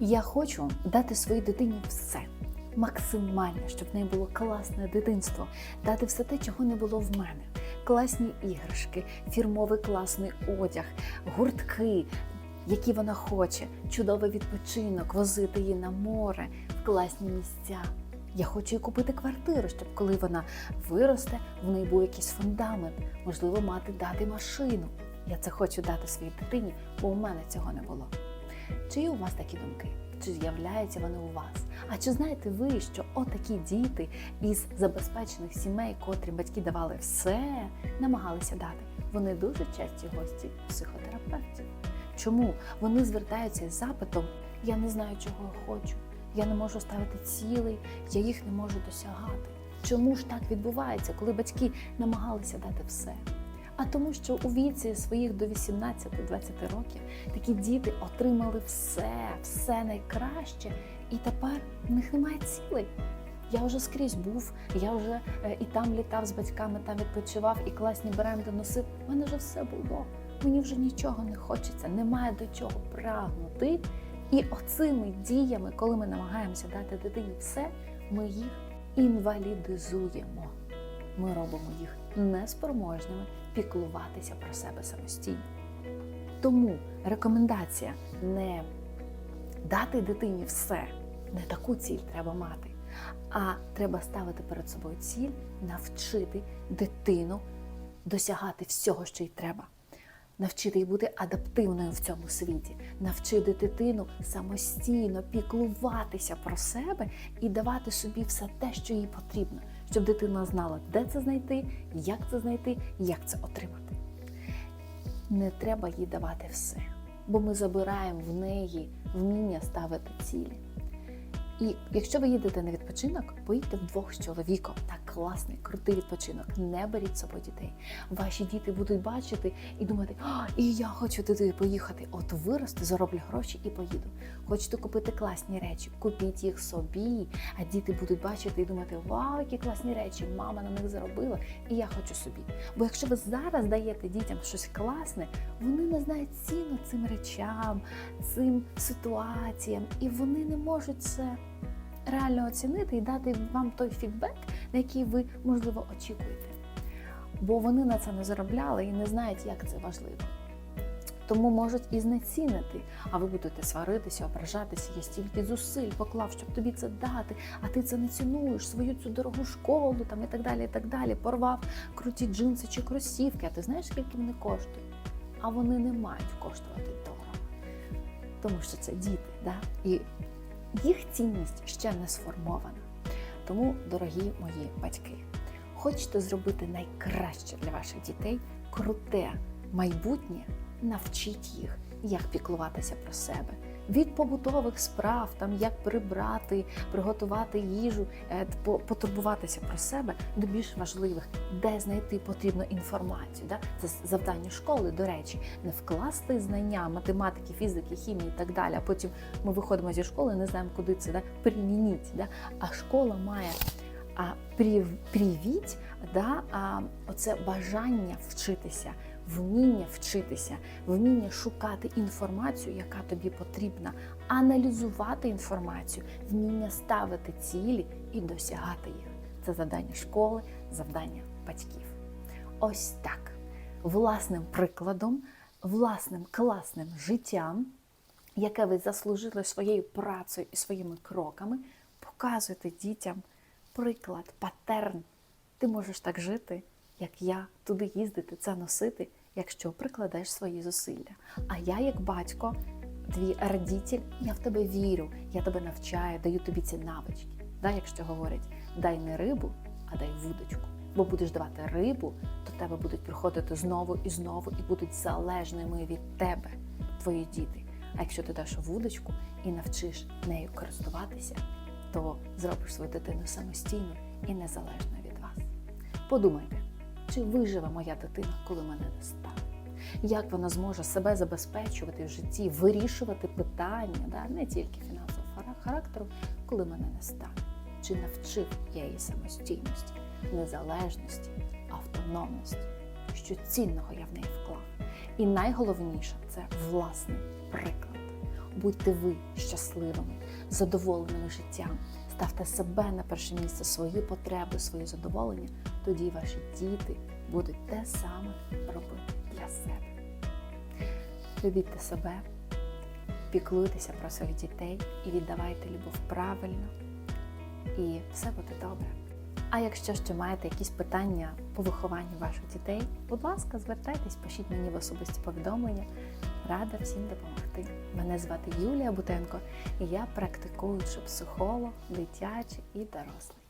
Я хочу дати своїй дитині все. Максимально, щоб в неї було класне дитинство, дати все те, чого не було в мене. Класні іграшки, фірмовий класний одяг, гуртки, які вона хоче, чудовий відпочинок, возити її на море, в класні місця. Я хочу їй купити квартиру, щоб коли вона виросте, в неї був якийсь фундамент, можливо, мати дати машину. Я це хочу дати своїй дитині, бо у мене цього не було. Чи є у вас такі думки? Чи з'являються вони у вас? А чи знаєте ви, що отакі діти із забезпечених сімей, котрі батьки давали все, намагалися дати, вони дуже часті гості психотерапевтів. Чому вони звертаються із запитом Я не знаю, чого я хочу, я не можу ставити цілей, я їх не можу досягати. Чому ж так відбувається, коли батьки намагалися дати все? А тому, що у віці своїх до 18-20 років такі діти отримали все, все найкраще, і тепер в них немає цілей. Я вже скрізь був, я вже е, і там літав з батьками, там відпочивав, і класні бренди носив. У мене вже все було. Мені вже нічого не хочеться, немає до чого прагнути. І оцими діями, коли ми намагаємося дати дитині все, ми їх інвалідизуємо. Ми робимо їх неспроможними піклуватися про себе самостійно. Тому рекомендація не дати дитині все, не таку ціль треба мати, а треба ставити перед собою ціль навчити дитину досягати всього, що їй треба. Навчити її бути адаптивною в цьому світі, навчити дитину самостійно піклуватися про себе і давати собі все те, що їй потрібно, щоб дитина знала, де це знайти, як це знайти, як це отримати. Не треба їй давати все, бо ми забираємо в неї вміння ставити цілі. І якщо ви їдете на відпочинок, поїдьте вдвох з чоловіком. Так класний, крутий відпочинок. Не беріть з собою дітей. Ваші діти будуть бачити і думати, а, і я хочу туди поїхати. От виросту, зароблю гроші і поїду. Хочете купити класні речі, купіть їх собі. А діти будуть бачити і думати, вау, які класні речі, мама на них заробила, і я хочу собі. Бо якщо ви зараз даєте дітям щось класне, вони не знають ціну цим речам, цим ситуаціям, і вони не можуть це реально оцінити і дати вам той фідбек, на який ви, можливо, очікуєте. Бо вони на це не заробляли і не знають, як це важливо. Тому можуть і знецінити, а ви будете сваритися, ображатися, я стільки зусиль поклав, щоб тобі це дати, а ти це не цінуєш, свою цю дорогу школу там і так далі, і так далі. Порвав круті джинси чи кросівки, а ти знаєш, скільки вони коштують? А вони не мають коштувати дорого. Тому що це діти, да? і їх цінність ще не сформована. Тому, дорогі мої батьки, хочете зробити найкраще для ваших дітей, круте майбутнє, навчіть їх, як піклуватися про себе. Від побутових справ, там як прибрати, приготувати їжу, е, потурбуватися про себе до більш важливих, де знайти потрібну інформацію. Да? Це завдання школи, до речі, не вкласти знання математики, фізики, хімії і так далі. А потім ми виходимо зі школи, не знаємо, куди це да? примініть. Да? А школа має а, прив- привіть да? а, оце бажання вчитися, вміння вчитися, вміння шукати інформацію, яка тобі потрібна, аналізувати інформацію, вміння ставити цілі і досягати їх. Це завдання школи, завдання батьків. Ось так, власним прикладом, власним класним життям, яке ви заслужили своєю працею і своїми кроками, показуйте дітям приклад, патерн. Ти можеш так жити, як я, туди їздити, це носити, якщо прикладаєш свої зусилля. А я, як батько, твій родитель, я в тебе вірю, я тебе навчаю, даю тобі ці навички. Да, якщо говорять, дай не рибу, а дай вудочку. Бо будеш давати рибу, то тебе будуть приходити знову і знову і будуть залежними від тебе, твої діти. А якщо ти даш вудочку і навчиш нею користуватися, то зробиш свою дитину самостійно і незалежною від вас. Подумайте, чи виживе моя дитина, коли мене не стане? Як вона зможе себе забезпечувати в житті, вирішувати питання, да, не тільки фінансового характеру, коли мене не стане? Чи навчив я її самостійності, незалежності, автономності? Що цінного я в неї вклав? І найголовніше це власний приклад. Будьте ви щасливими, задоволеними життям. Ставте себе на перше місце, свої потреби, свої задоволення. Тоді ваші діти будуть те саме робити для себе. Любіть себе, піклуйтеся про своїх дітей і віддавайте любов правильно, і все буде добре. А якщо ще маєте якісь питання по вихованню ваших дітей, будь ласка, звертайтесь, пишіть мені в особисті повідомлення. Рада всім допомогти. Мене звати Юлія Бутенко, і я практикуючий психолог, дитячий і дорослий.